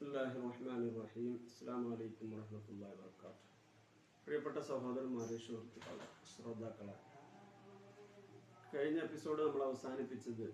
ബിസ്മില്ലാഹി റഹ്മാൻ റഹീം അസ്സാം വലൈക്കും വറഹമത്തല്ലാ വർക്കാത്ത് പ്രിയപ്പെട്ട സഹോദരന്മാരെ സുഹൃത്തുക്കളെ ശ്രോതാക്കളെ. കഴിഞ്ഞ എപ്പിസോഡ് നമ്മൾ അവസാനിപ്പിച്ചത്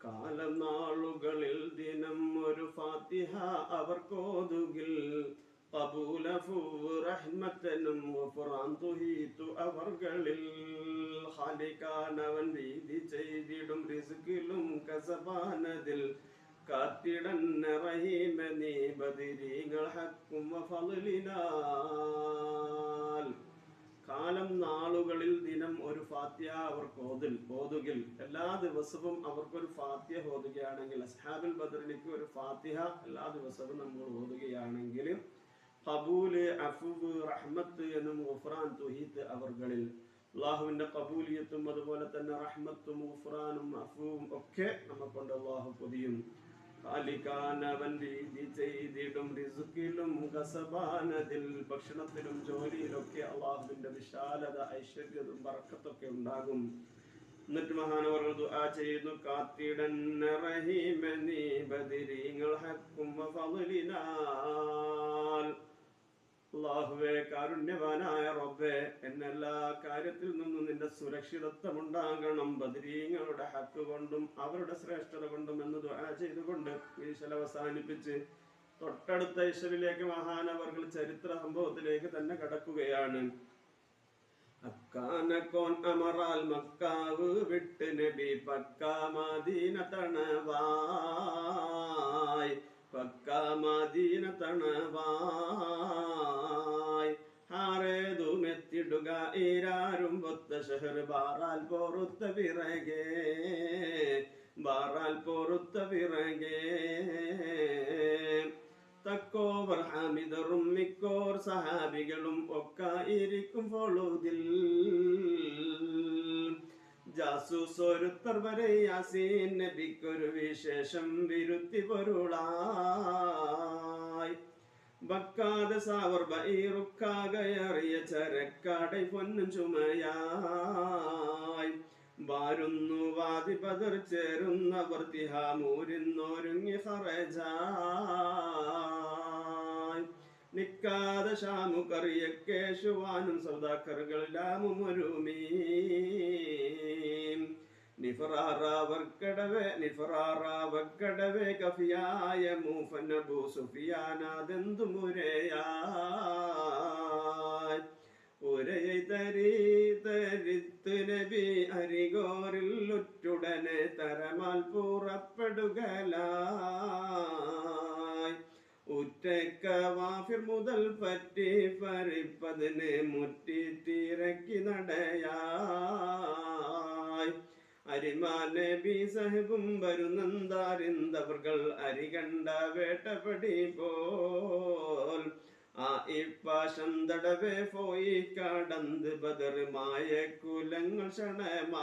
കാലനാളുകളിൽ ദിനം ഒരു ഫാത്തിഹ അവർക്കോതുകിൽ കോതുകിൽ അവർകളിൽ. ഹാലിക്കാനവൻ വീതി ചെയ്തിടും റിസ്കിലും കസബാനതിൽ കാത്തിടന്ന നീ ഹക്കും കാലം നാളുകളിൽ ദിനം ഒരു ഫാത്യ അവർക്ക് ഓതിൽ ഓതുകിൽ. എല്ലാ ദിവസവും അവർക്കൊരു ഫാത്യ ഓതുകയാണെങ്കിൽ അസ്ഹാബിൽ ബദറിനിക്ക് ഒരു ഫാത്തിഹ എല്ലാ ദിവസവും നമ്മൾ ഓതുകയാണെങ്കിൽ കബൂൽ അഫുബ് റഹ്മത്ത് എന്നും ഗുഫ്രാൻ തുഹീത്ത് അവർകളിൽ. അള്ളാഹുവിന്റെ കബൂലിയത്തും അതുപോലെ തന്നെ റഹ്മത്തും ഗുഫ്രാനും അഫുവും ഒക്കെ നമ്മെ കൊണ്ട് അള്ളാഹു പൊതിയും. കാലിക്കാനവൻ രീതി ചെയ്തിടും റിസുക്കിലും കസബാനതിൽ ഭക്ഷണത്തിലും ജോലിയിലൊക്കെ അള്ളാഹുവിന്റെ വിശാലത ഐശ്വര്യതും വറക്കത്തൊക്കെ ഉണ്ടാകും. എന്നിട്ട് മഹാനവർ ദുആ ചെയ്യുന്നു കാത്തിടൻ റഹീമ നീ ബദിരീങ്ങൾ ഹക്കും ഫളിനാൽ അള്ളാഹുവെ കാരുണ്യവാനായ റബ്ബെ എന്നെല്ലാ കാര്യത്തിൽ നിന്നും നിന്റെ സുരക്ഷിതത്വം ഉണ്ടാകണം. ബദരീങ്ങളുടെ ഹക്ക് കൊണ്ടും അവരുടെ ശ്രേഷ്ഠത കൊണ്ടും എന്ന് ദുആ ചെയ്തുകൊണ്ട് ഈശ്വൽ അവസാനിപ്പിച്ച് തൊട്ടടുത്ത ഈശ്വരിലേക്ക് മഹാനവർകൾ ചരിത്ര സംഭവത്തിലേക്ക് തന്നെ കടക്കുകയാണ്. അക്കാനക്കോൻ അമറാൽ മക്കാവ് വിട്ട് നബി പക്കാ മദീന തണവായ്. പക്കാ മദീന തണവായ്. ഹാറേതുമെത്തിടുക ഈരാരും പൊത്ത ഷെഹർ ബാറാൽ പോറുത്ത പിറകെ ബാറാൽ പോറുത്ത പിറകേ തക്കോവർ ഹാമിദറും മിക്കോർ സഹാബികളും ഒക്കായിരിക്കും ജാസൂസ് ഒരുത്തർ വരെ യാസീൻ നബിക്കൊരു വിശേഷം വിരുത്തി പൊരുളായി. ബക്കാതെ സാവർ ബൈറുക്കാകയറിയ ചരക്കാടை പൊന്നും ചുമയായി. വാരുന്നു വാതി പതർ ചേരുന്ന തിഹാമൂരിന്നൊരുങ്ങി ഹറജായ്. നിക്കാതെ ഷാമു കറിയക്കേശുവാനും ഒരുമീ. നിഫറാറാവർക്കടവേ നിഫറാറാവക്കടവേ കഫിയായ മൂഫന്നബു സുഫിയാനാദെന്തു ഉരயை തരി തരിത്തു നബി അരികോറിൽ ഉറ്റുടനെ തരമാൽ പുറപ്പെടുകലായി. ഉറ്റക്ക വാഫിർ മുതൽ പറ്റി പരിപ്പതിന് മുറ്റിത്തിരക്കി നടയായി. അരിമാനബി സഹബും വരുന്നന്താരിന്തവർകൾ അരികണ്ട വേട്ടപടി പോൽ ആ ഇപ്പാശന്തടവേ പോയി കടന്ത് ബദറുമായ കുലങ്ങൾ ക്ഷണമാൽ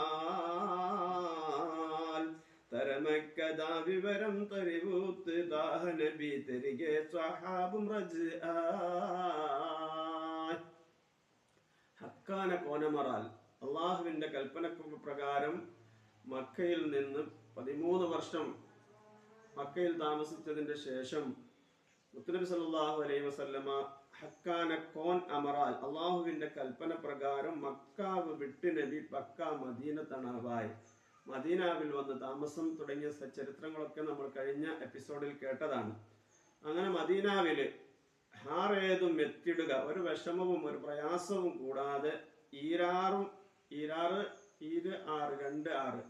തരമക്കഥാ വിവരം തരിവൂത്ത് ദാഹനബി തിരികെ സ്വഹാബും റജ് ഹക്കാന കോനമറാൽ അള്ളാഹുവിന്റെ കൽപ്പനക്ക് പ്രകാരം മക്കയിൽ നിന്ന് പതിമൂന്ന് വർഷം മക്കയിൽ താമസിച്ചതിന്റെ ശേഷം മുത്തനബി സല്ലാഹു അലൈഹി വസല്ലമ ഹക്കാന കോൻ അമറാൽ അള്ളാഹുവിന്റെ കൽപ്പന പ്രകാരം മക്കാവ് വിട്ട് നബി പക്ക മദീന തണവായി. മദീനാവിൽ വന്ന് താമസം തുടങ്ങിയ ചരിത്രങ്ങളൊക്കെ നമ്മൾ കഴിഞ്ഞ എപ്പിസോഡിൽ കേട്ടതാണ്. അങ്ങനെ മദീനാവിൽ ഹാറേതും എത്തിടുക ഒരു വിഷമവും ഒരു പ്രയാസവും കൂടാതെ ഈരാറും ഈരാറ് ഈര് ആറ് രണ്ട് ആറ്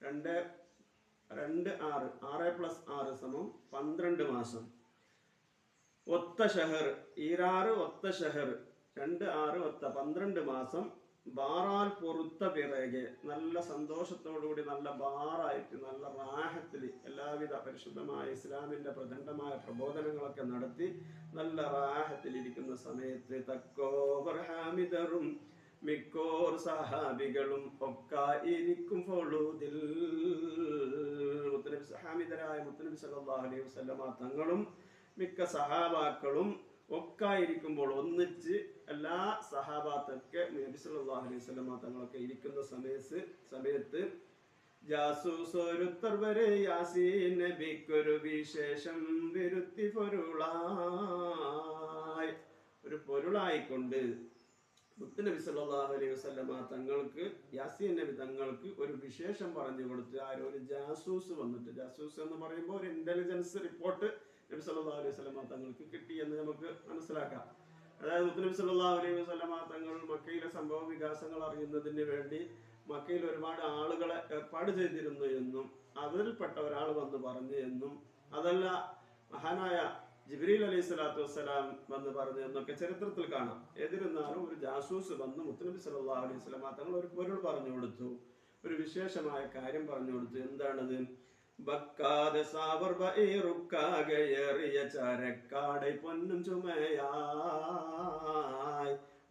രണ്ട് രണ്ട് ആറ് ആറ് പ്ലസ് ആറ് സമം പന്ത്രണ്ട് മാസം. ഒത്ത ഷഹർ ഈരാറ് ഒത്ത ഷഹർ രണ്ട് ആറ് ഒത്ത പന്ത്രണ്ട് മാസം ബാറാൽ പൊറുത്ത പിറകെ നല്ല സന്തോഷത്തോടുകൂടി നല്ല ബാറായിട്ട് നല്ല റാഹത്തിൽ എല്ലാവിധ പരിശുദ്ധമായ ഇസ്ലാമിന്റെ പ്രചണ്ഡമായ പ്രബോധനങ്ങളൊക്കെ നടത്തി നല്ല റാഹത്തിൽ ഇരിക്കുന്ന സമയത്ത് തക്കോവർ മിക്കോർ സഹാബികളും ഒക്കെ ഫോളൂതിൽ മുത്തനബി സഹാമിതരായ മുത്തനബി സല്ലല്ലാഹു അലൈഹി വസല്ലമ തങ്ങളും മിക്ക സഹാബാക്കളും ഒക്കായിരിക്കുമ്പോൾ ഒന്നിച്ച് എല്ലാ സഹാബാത്തൊക്കെ നബി സല്ലല്ലാഹു അലൈഹി സ്വലമ തങ്ങളൊക്കെ ഇരിക്കുന്ന സമയത്ത് സമയത്ത് ജാസൂസോരുത്തർ വരെ യാസീൻ നബിക്കൊരു വിശേഷം വിരുത്തി പൊരുളായി. ഒരു പൊരുളായിക്കൊണ്ട് മുത്തുനബി സല്ലല്ലാഹു അലൈഹി വസ്ലമ തങ്ങൾക്ക് യാസീൻ നബി തങ്ങൾക്ക് ഒരു വിശേഷം പറഞ്ഞു കൊടുത്ത്. ആരോ ഒരു ജാസൂസ് വന്നിട്ട് ജാസൂസ് എന്ന് പറയുമ്പോൾ ഒരു ഇന്റലിജൻസ് റിപ്പോർട്ട് നബി സല്ലല്ലാഹു അലൈഹി വസല്ലമ തങ്ങൾക്ക് കിട്ടി എന്ന് നമുക്ക് മനസ്സിലാക്കാം. അതായത് മുത്തനബി സല്ലല്ലാഹു അലൈഹി വസല്ലമ തങ്ങൾ മക്കയിലെ സംഭവ വികാസങ്ങൾ അറിയുന്നതിന് വേണ്ടി മക്കയിൽ ഒരുപാട് ആളുകളെ ഏർപ്പാട് ചെയ്തിരുന്നു എന്നും അവരിൽപ്പെട്ട ഒരാൾ വന്ന് പറഞ്ഞു എന്നും അതല്ല മഹാനായ ജിബ്രീൽ അലൈഹി സ്വലാത്തു വസ്സലാം വന്ന് പറഞ്ഞു എന്നൊക്കെ ചരിത്രത്തിൽ കാണാം. എന്നിരുന്നാലും ഒരു ജാസൂസ് വന്ന് മുത്തനബി സല്ലാ അലൈഹി വസല്ലം തങ്ങൾ ഒരു പൊരുൾ പറഞ്ഞു കൊടുത്തു ഒരു വിശേഷമായ കാര്യം പറഞ്ഞു കൊടുത്തു. എന്താണത്? ബക്കാതെ സാവർ ബൈറുക്കാകയേറിയ ചരക്കാടை പൊന്നും ചുമയായി.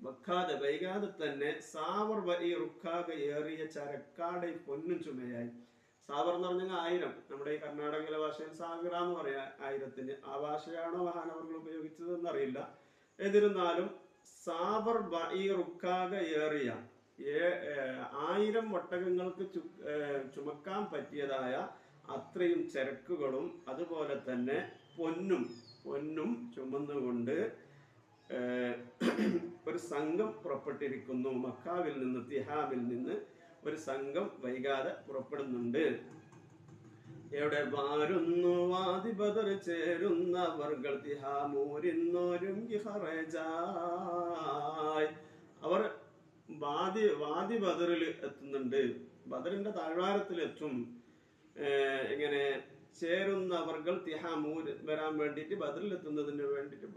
ബക്കാതെ വൈകാതെ തന്നെ സാവർ ബൈറുക്കാകെ ചരക്കാടൈ പൊന്നും ചുമയായി. സാവർ എന്ന് പറഞ്ഞാൽ ആയിരം. നമ്മുടെ ഈ കർണാടകയിലെ ഭാഷയിൽ സാഗര എന്ന് പറയാം ആയിരത്തിന്. ആ ഭാഷയാണോ മഹാനവർകൾ ഉപയോഗിച്ചത് എന്നറിയില്ല എന്നിരുന്നാലും സാവർ ബൈറുക്കാക ഏറിയ ആയിരം ഒട്ടകങ്ങൾക്ക് ചുമക്കാൻ പറ്റിയതായ അത്രയും ചരക്കുകളും അതുപോലെ തന്നെ പൊന്നും പൊന്നും ചുമന്നുകൊണ്ട് ഒരു സംഘം പുറപ്പെട്ടിരിക്കുന്നു. മക്കാവിൽ നിന്ന് തിഹാമിൽ നിന്ന് ഒരു സംഘം വൈകാതെ പുറപ്പെടുന്നുണ്ട്. എവിടെ വാരുന്നു വാദിബദർ ചേരുന്നവർകൾ തിഹാമൂരിന്നൊരുങ്ങി ഹറജായ് അവർ വാദി വാദി ബദറിൽ എത്തുന്നുണ്ട്. ബദറിന്റെ താഴ്വാരത്തിൽ എത്തും ഇങ്ങനെ ചേരുന്നവർകൾ തിഹാമൂർ വരാൻ വേണ്ടിയിട്ട് ബദറിൽ എത്തുന്നതിന് വേണ്ടിയിട്ട്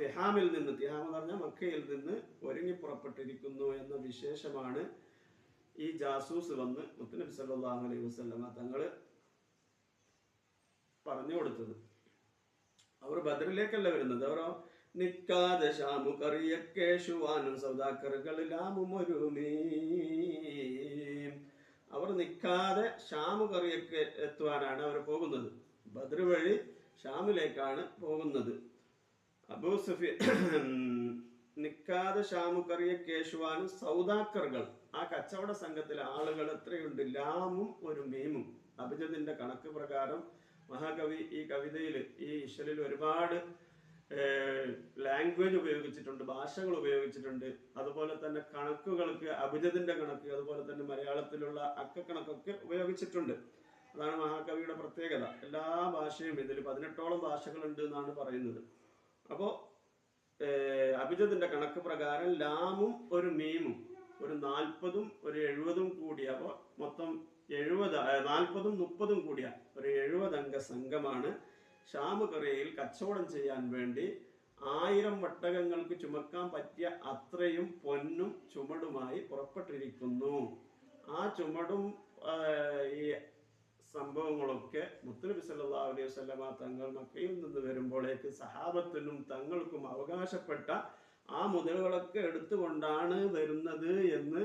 തിഹാമിൽ നിന്ന് തിഹാം എന്ന് പറഞ്ഞാൽ മക്കയിൽ നിന്ന് ഒരുങ്ങി പുറപ്പെട്ടിരിക്കുന്നു എന്ന വിശേഷമാണ് ഈ ജാസൂസ് വന്ന് മുത്തനബി സല്ലല്ലാഹു അലൈഹി വസല്ലമ തങ്ങൾ പറഞ്ഞു കൊടുത്തത്. അവർ ബദറിലേക്കല്ല വരുന്നത്. അവരോ നിക്കാതെ ഷാമു സൗദാക്കറുകളിലാമും ഒരുമീ അവർ നിൽക്കാതെ ഷാമ് എത്തുവാനാണ് അവർ പോകുന്നത്. ബദർ വഴി ഷാമിലേക്കാണ് പോകുന്നത്. അബൂ സുഫി നിക്കാതെ ഷാമുക്കറിയ കേശുവാനും സൗദാക്കറുകൾ ആ കച്ചവട സംഘത്തിലെ ആളുകൾ എത്രയുണ്ട്? ലാമും ഒരു മീമും. അഭിജിതിന്റെ കണക്ക് പ്രകാരം മഹാകവി ഈ കവിതയിൽ ഈ ഇശലിൽ ഒരുപാട് ലാംഗ്വേജ് ഉപയോഗിച്ചിട്ടുണ്ട് ഭാഷകൾ ഉപയോഗിച്ചിട്ടുണ്ട്. അതുപോലെ തന്നെ കണക്കുകൾക്ക് അഭിജതിന്റെ കണക്ക് അതുപോലെ തന്നെ മലയാളത്തിലുള്ള അക്കക്കണക്കൊക്കെ ഉപയോഗിച്ചിട്ടുണ്ട്. അതാണ് മഹാകവിയുടെ പ്രത്യേകത. എല്ലാ ഭാഷയും ഇതിൽ പതിനെട്ടോളം ഭാഷകളുണ്ട് എന്നാണ് പറയുന്നത്. അപ്പോൾ അഭിജത്തിന്റെ കണക്ക് പ്രകാരം ലാമും ഒരു മീമും ഒരു നാൽപ്പതും ഒരു എഴുപതും കൂടിയ അപ്പോൾ മൊത്തം എഴുപത് നാൽപ്പതും മുപ്പതും കൂടിയ ഒരു എഴുപത് അംഗ സംഘമാണ് ഷാമുകറയിൽ കച്ചവടം ചെയ്യാൻ വേണ്ടി ആയിരം വട്ടകങ്ങൾക്ക് ചുമക്കാൻ പറ്റിയ അത്രയും പൊന്നും ചുമടുമായി പുറപ്പെട്ടിരിക്കുന്നു. ആ ചുമടും ഈ സംഭവങ്ങളൊക്കെ മുത്തനബി സല്ലാ അലൈഹി വസല്ലമ തങ്ങൾ മക്കയിൽ നിന്ന് വരുമ്പോഴേക്ക് സഹാബത്തിനും തങ്ങൾക്കും അവകാശപ്പെട്ട ആ മുതലുകളൊക്കെ എടുത്തുകൊണ്ടാണ് വരുന്നത് എന്ന്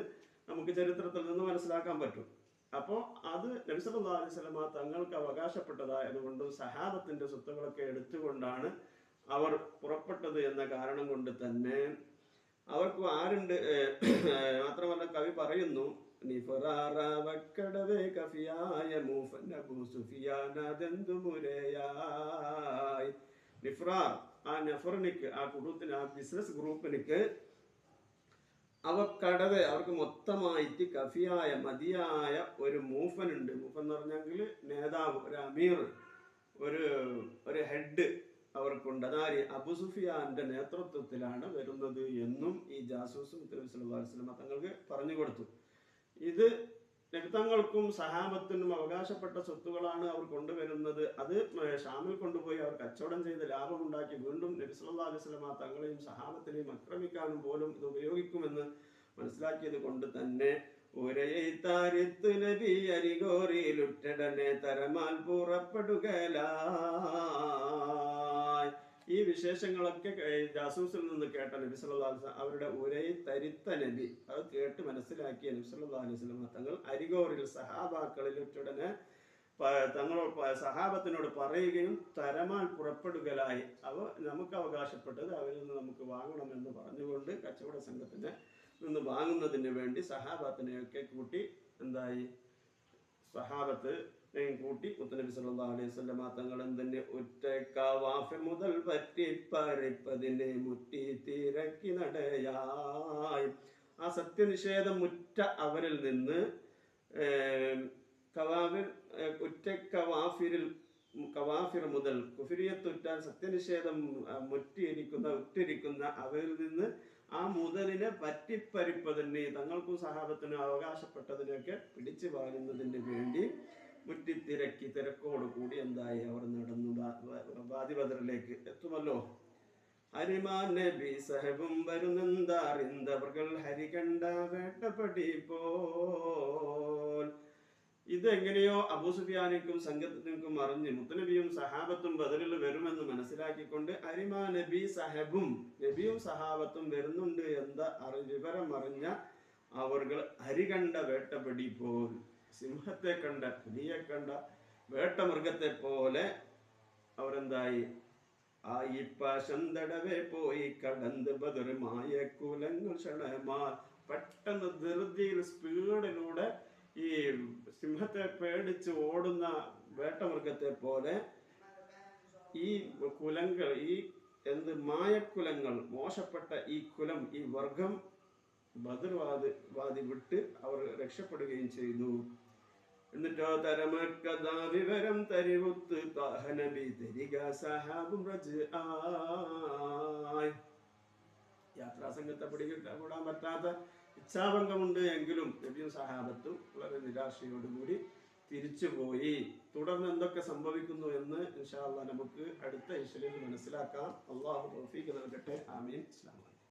നമുക്ക് ചരിത്രത്തിൽ നിന്ന് മനസ്സിലാക്കാൻ പറ്റും. അപ്പോൾ അത് നബി സല്ലല്ലാഹു അലൈഹി വസല്ലമ തങ്ങൾക്ക് അവകാശപ്പെട്ടതായതുകൊണ്ടും സഹാബത്തിന്റെ സ്വത്തുകളൊക്കെ എടുത്തുകൊണ്ടാണ് അവർ പുറപ്പെട്ടത് എന്ന കാരണം കൊണ്ട് തന്നെ. അവർക്ക് ആരുണ്ട്? മാത്രമല്ല കവി പറയുന്നു നിഫ്രാർ ആ നഫറിനിക്ക് ആ കുടുംബത്തിന് ആ ബിസിനസ് ഗ്രൂപ്പിനിക്ക് അവ കടവേ അവർക്ക് മൊത്തമായിട്ട് കഫിയായ മതിയായ ഒരു മൂഫൻ ഉണ്ട് മൂഫൻ എന്ന് പറഞ്ഞെങ്കിൽ നേതാവ് ഒരു അമീർ ഒരു ഒരു ഹെഡ് അവർക്കുണ്ട്. അതാര്? അബു സുഫിയാന്റെ നേതൃത്വത്തിലാണ് വരുന്നത് എന്നും ഈ ജാസൂസും തങ്ങൾക്ക് പറഞ്ഞു കൊടുത്തു. ഇത് രക്തങ്ങൾക്കും സഹാബത്തിനും അവകാശപ്പെട്ട സ്വത്തുകളാണ് അവർ കൊണ്ടുവരുന്നത്. അത് ഷാമിൽ കൊണ്ടുപോയി അവർ കച്ചവടം ചെയ്ത് ലാഭമുണ്ടാക്കി വീണ്ടും നബി സല്ലല്ലാഹു അലൈഹി വസല്ലമ തങ്ങളെയും സഹാബത്തിനെയും ആക്രമിക്കാനും പോലും ഇത് ഉപയോഗിക്കുമെന്ന് മനസ്സിലാക്കിയത് കൊണ്ട് തന്നെ ഒരേത്താരിത്ത് നബി തരമാൽ പുറപ്പെടുകലായി ഈ വിശേഷങ്ങളൊക്കെ ജാസൂസിൽ നിന്ന് കേട്ട നബി വസല്ലം അവരുടെ ഒരേ തരിത്ത നബി അത് കേട്ട് മനസ്സിലാക്കിയ നബി സല്ലല്ലാഹു അലൈഹി തങ്ങൾ അരികോറിൽ സഹാബാക്കളിൽ ഉടനെ തങ്ങളോട് സഹാബത്തിനോട് പറയുകയും തരമാൻ പുറപ്പെടുകലായി. അവ നമുക്ക് അവകാശപ്പെട്ടത് അവരിൽ നിന്ന് നമുക്ക് വാങ്ങണമെന്ന് പറഞ്ഞുകൊണ്ട് കച്ചവട സംഘത്തിന് നിന്ന് വാങ്ങുന്നതിന് വേണ്ടി സഹാബത്തിനെയൊക്കെ കൂട്ടി എന്തായി? സഹാബത്ത് കൂട്ടി മുത്തനബി സല്ലാ അലൈഹി വസല്ലമ തങ്ങൾ തന്നെ ഒറ്റക്കാവാഫ് മുതൽ പറ്റിപ്പറിപ്പതിനെ മുറ്റി തിരക്കി നടയായി ആ സത്യനിഷേധം മുറ്റ അവരിൽ നിന്ന് കവാഫിർ ഒറ്റ ഒറ്റക്കവാഫിരിൽ കവാഫിർ മുതൽ കുഫിരിയത്തുറ്റാൻ സത്യനിഷേധം മുറ്റിയിരിക്കുന്ന ഉറ്റിരിക്കുന്ന അവരിൽ നിന്ന് ആ മുതലിനെ പറ്റിപ്പറിപ്പതിന് തങ്ങൾക്കും സഹാബത്തിനും അവകാശപ്പെട്ടതിനൊക്കെ പിടിച്ചു വാങ്ങുന്നതിന് വേണ്ടി മുറ്റിത്തിരക്കി തിരക്കോട് കൂടി എന്തായി അവർ നടന്നു ബാദിബദറിലേക്ക് എത്തുമല്ലോ. ഹരിമാൻ നബി സഹബും വരുന്നെന്താറിന്തവർകൾ ഹരി കണ്ട വേട്ടപ്പടി പോൽ. ഇതെങ്ങനെയോ അബൂസുഫിയാനിക്കും സംഘത്തിനും അറിഞ്ഞ് മുത്തനബിയും സഹാബത്തും ബദറിൽ വരുമെന്ന് മനസ്സിലാക്കിക്കൊണ്ട് അരിമാ നബി സഹബും നബിയും സഹാബത്തും വരുന്നുണ്ട് എന്ന വിവരം അറിഞ്ഞ അവർ ഹരി കണ്ട വേട്ടപടി പോൽ. സിംഹത്തെ കണ്ട പുലിയെ കണ്ട വേട്ടമൃഗത്തെ പോലെ അവരെന്തായി? ആ ഈ പോയി കടന്ന് ബദറുമായ കുലങ്ങൾ ക്ഷണമാർ പെട്ടെന്ന് ധൃതിയിൽ സ്പീഡിലൂടെ ഈ സിംഹത്തെ പേടിച്ച് ഓടുന്ന വേട്ടമൃഗത്തെ പോലെ ഈ കുലങ്ങൾ ഈ എന്ത് മായക്കുലങ്ങൾ മോശപ്പെട്ട ഈ കുലം ഈ വർഗം ബദർവാദ് വാദി വിട്ട് അവർ രക്ഷപ്പെടുകയും ചെയ്തു എന്നിട്ടോ തരമക്കഥാ വിവരം തരിവുത്ത് താഹനബി തരിക സഹാബും റജ് ആയ് യാത്രാ സംഘത്തെ പിടികൂടാൻ പറ്റാത്ത ഇച്ഛാഭംഗമുണ്ട് എങ്കിലും നബിയും സഹാബത്തും വളരെ നിരാശയോടുകൂടി തിരിച്ചുപോയി തുടർന്ന് എന്തൊക്കെ സംഭവിക്കുന്നു എന്ന് ഇൻഷാല്ല നമുക്ക് അടുത്ത ഇഷലിൽ മനസ്സിലാക്കാം. അള്ളാഹു തൗഫീഖ് നൽകട്ടെ. ആമീൻ. ഇസ്ലാം